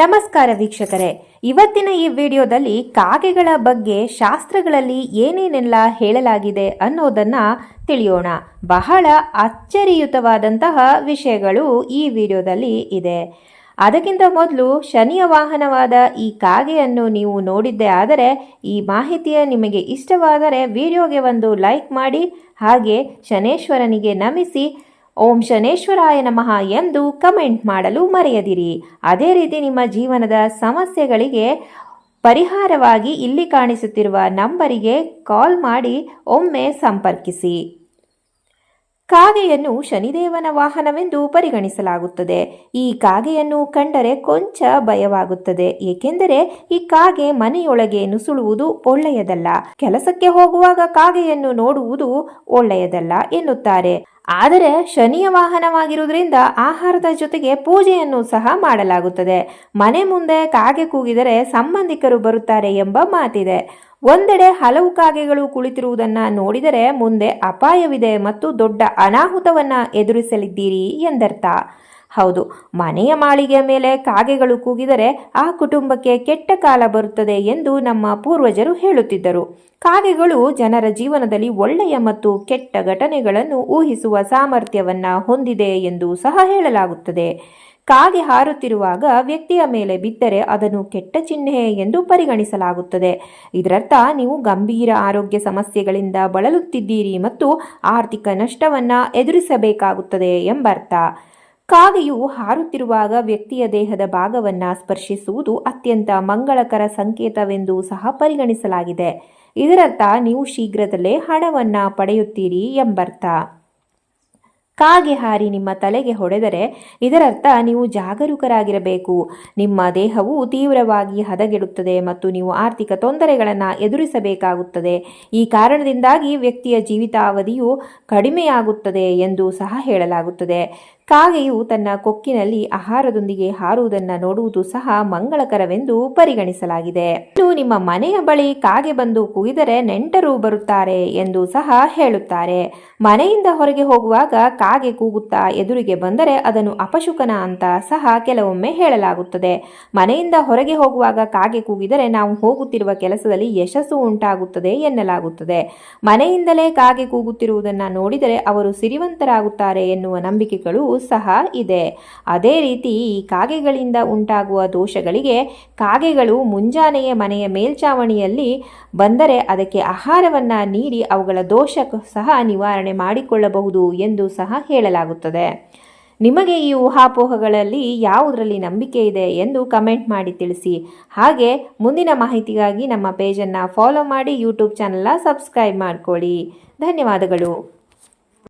ನಮಸ್ಕಾರ ವೀಕ್ಷಕರೇ. ಇವತ್ತಿನ ಈ ವಿಡಿಯೋದಲ್ಲಿ ಕಾಗೆಗಳ ಬಗ್ಗೆ ಶಾಸ್ತ್ರಗಳಲ್ಲಿ ಏನೇನೆಲ್ಲ ಹೇಳಲಾಗಿದೆ ಅನ್ನೋದನ್ನ ತಿಳಿಯೋಣ. ಬಹಳ ಅಚ್ಚರಿಯುತವಾದಂತಹ ವಿಷಯಗಳು ಈ ವಿಡಿಯೋದಲ್ಲಿ ಇದೆ. ಅದಕ್ಕಿಂತ ಮೊದಲು ಶನಿಯ ವಾಹನವಾದ ಈ ಕಾಗೆಯನ್ನು ನೀವು ನೋಡಿದ್ದೇ ಆದರೆ ಈ ಮಾಹಿತಿಯ ನಿಮಗೆ ಇಷ್ಟವಾದರೆ ವಿಡಿಯೋಗೆ ಒಂದು ಲೈಕ್ ಮಾಡಿ, ಹಾಗೆ ಶನೇಶ್ವರನಿಗೆ ನಮಿಸಿ ಓಂ ಶನೇಶ್ವರಾಯ ನಮಃ ಎಂದು ಕಮೆಂಟ್ ಮಾಡಲು ಮರೆಯದಿರಿ. ಅದೇ ರೀತಿ ನಿಮ್ಮ ಜೀವನದ ಸಮಸ್ಯೆಗಳಿಗೆ ಪರಿಹಾರವಾಗಿ ಇಲ್ಲಿ ಕಾಣಿಸುತ್ತಿರುವ ನಂಬರಿಗೆ ಕಾಲ್ ಮಾಡಿ ಒಮ್ಮೆ ಸಂಪರ್ಕಿಸಿ. ಕಾಗೆಯನ್ನು ಶನಿದೇವನ ವಾಹನವೆಂದು ಪರಿಗಣಿಸಲಾಗುತ್ತದೆ. ಈ ಕಾಗೆಯನ್ನು ಕಂಡರೆ ಕೊಂಚ ಭಯವಾಗುತ್ತದೆ. ಏಕೆಂದರೆ ಈ ಕಾಗೆ ಮನೆಯೊಳಗೆ ನುಸುಳುವುದು ಒಳ್ಳೆಯದಲ್ಲ. ಕೆಲಸಕ್ಕೆ ಹೋಗುವಾಗ ಕಾಗೆಯನ್ನು ನೋಡುವುದು ಒಳ್ಳೆಯದಲ್ಲ ಎನ್ನುತ್ತಾರೆ. ಆದರೆ ಶನಿಯ ವಾಹನವಾಗಿರುವುದರಿಂದ ಆಹಾರದ ಜೊತೆಗೆ ಪೂಜೆಯನ್ನು ಸಹ ಮಾಡಲಾಗುತ್ತದೆ. ಮನೆ ಮುಂದೆ ಕಾಗೆ ಕೂಗಿದರೆ ಸಂಬಂಧಿಕರು ಬರುತ್ತಾರೆ ಎಂಬ ಮಾತಿದೆ. ಒಂದೆಡೆ ಹಲವು ಕಾಗೆಗಳು ಕುಳಿತಿರುವುದನ್ನು ನೋಡಿದರೆ ಮುಂದೆ ಅಪಾಯವಿದೆ ಮತ್ತು ದೊಡ್ಡ ಅನಾಹುತವನ್ನು ಎದುರಿಸಲಿದ್ದೀರಿ ಎಂದರ್ಥ. ಹೌದು, ಮನೆಯ ಮಾಳಿಗೆಯ ಮೇಲೆ ಕಾಗೆಗಳು ಕೂಗಿದರೆ ಆ ಕುಟುಂಬಕ್ಕೆ ಕೆಟ್ಟ ಕಾಲ ಬರುತ್ತದೆ ಎಂದು ನಮ್ಮ ಪೂರ್ವಜರು ಹೇಳುತ್ತಿದ್ದರು. ಕಾಗೆಗಳು ಜನರ ಜೀವನದಲ್ಲಿ ಒಳ್ಳೆಯ ಮತ್ತು ಕೆಟ್ಟ ಘಟನೆಗಳನ್ನು ಊಹಿಸುವ ಸಾಮರ್ಥ್ಯವನ್ನು ಹೊಂದಿದೆ ಎಂದು ಸಹ ಹೇಳಲಾಗುತ್ತದೆ. ಕಾಗೆ ಹಾರುತ್ತಿರುವಾಗ ವ್ಯಕ್ತಿಯ ಮೇಲೆ ಬಿದ್ದರೆ ಅದನ್ನು ಕೆಟ್ಟ ಚಿಹ್ನೆ ಎಂದು ಪರಿಗಣಿಸಲಾಗುತ್ತದೆ. ಇದರರ್ಥ, ನೀವು ಗಂಭೀರ ಆರೋಗ್ಯ ಸಮಸ್ಯೆಗಳಿಂದ ಬಳಲುತ್ತಿದ್ದೀರಿ ಮತ್ತು ಆರ್ಥಿಕ ನಷ್ಟವನ್ನು ಎದುರಿಸಬೇಕಾಗುತ್ತದೆ ಎಂಬರ್ಥ. ಕಾಗೆಯು ಹಾರುತ್ತಿರುವಾಗ ವ್ಯಕ್ತಿಯ ದೇಹದ ಭಾಗವನ್ನು ಸ್ಪರ್ಶಿಸುವುದು ಅತ್ಯಂತ ಮಂಗಳಕರ ಸಂಕೇತವೆಂದು ಸಹ ಪರಿಗಣಿಸಲಾಗಿದೆ. ಇದರರ್ಥ, ನೀವು ಶೀಘ್ರದಲ್ಲೇ ಹಣವನ್ನು ಪಡೆಯುತ್ತೀರಿ ಎಂಬರ್ಥ. ಕಾಗೆ ಹಾರಿ ನಿಮ್ಮ ತಲೆಗೆ ಹೊಡೆದರೆ ಇದರರ್ಥ ನೀವು ಜಾಗರೂಕರಾಗಿರಬೇಕು. ನಿಮ್ಮ ದೇಹವು ತೀವ್ರವಾಗಿ ಹದಗೆಡುತ್ತದೆ ಮತ್ತು ನೀವು ಆರ್ಥಿಕ ತೊಂದರೆಗಳನ್ನು ಎದುರಿಸಬೇಕಾಗುತ್ತದೆ. ಈ ಕಾರಣದಿಂದಾಗಿ ವ್ಯಕ್ತಿಯ ಜೀವಿತಾವಧಿಯು ಕಡಿಮೆಯಾಗುತ್ತದೆ ಎಂದು ಸಹ ಹೇಳಲಾಗುತ್ತದೆ. ಕಾಗೆಯು ತನ್ನ ಕೊಕ್ಕಿನಲ್ಲಿ ಆಹಾರದೊಂದಿಗೆ ಹಾರುವುದನ್ನು ನೋಡುವುದು ಸಹ ಮಂಗಳಕರವೆಂದು ಪರಿಗಣಿಸಲಾಗಿದೆ. ಇನ್ನು ನಿಮ್ಮ ಮನೆಯ ಬಳಿ ಕಾಗೆ ಬಂದು ಕುಗಿದರೆ ನೆಂಟರು ಬರುತ್ತಾರೆ ಎಂದು ಸಹ ಹೇಳುತ್ತಾರೆ. ಮನೆಯಿಂದ ಹೊರಗೆ ಹೋಗುವಾಗ ಕಾಗೆ ಕೂಗುತ್ತಾ ಎದುರಿಗೆ ಬಂದರೆ ಅದನ್ನು ಅಪಶುಕನ ಅಂತ ಸಹ ಕೆಲವೊಮ್ಮೆ ಹೇಳಲಾಗುತ್ತದೆ. ಮನೆಯಿಂದ ಹೊರಗೆ ಹೋಗುವಾಗ ಕಾಗೆ ಕೂಗಿದರೆ ನಾವು ಹೋಗುತ್ತಿರುವ ಕೆಲಸದಲ್ಲಿ ಯಶಸ್ಸು ಉಂಟಾಗುತ್ತದೆ ಎನ್ನಲಾಗುತ್ತದೆ. ಮನೆಯಿಂದಲೇ ಕಾಗೆ ಕೂಗುತ್ತಿರುವುದನ್ನು ನೋಡಿದರೆ ಅವರು ಸಿರಿವಂತರಾಗುತ್ತಾರೆ ಎನ್ನುವ ನಂಬಿಕೆಗಳು ಸಹ ಇದೆ. ಅದೇ ರೀತಿ ಈ ಕಾಗೆಗಳಿಂದ ಉಂಟಾಗುವ ದೋಷಗಳಿಗೆ ಕಾಗೆಗಳು ಮುಂಜಾನೆಯೇ ಮನೆಯ ಮೇಲ್ಚಾವಣಿಯಲ್ಲಿ ಬಂದರೆ ಅದಕ್ಕೆ ಆಹಾರವನ್ನು ನೀಡಿ ಅವುಗಳ ದೋಷ ಸಹ ನಿವಾರಣೆ ಮಾಡಿಕೊಳ್ಳಬಹುದು ಎಂದು ಸಹ ಹೇಳಲಾಗುತ್ತದೆ. ನಿಮಗೆ ಈ ಊಹಾಪೋಹಗಳಲ್ಲಿ ಯಾವುದರಲ್ಲಿ ನಂಬಿಕೆ ಇದೆ ಎಂದು ಕಮೆಂಟ್ ಮಾಡಿ ತಿಳಿಸಿ. ಹಾಗೆ ಮುಂದಿನ ಮಾಹಿತಿಗಾಗಿ ನಮ್ಮ ಪೇಜನ್ನು ಫಾಲೋ ಮಾಡಿ ಯೂಟ್ಯೂಬ್ ಚಾನಲ್ನ ಸಬ್ಸ್ಕ್ರೈಬ್ ಮಾಡಿಕೊಳ್ಳಿ. ಧನ್ಯವಾದಗಳು.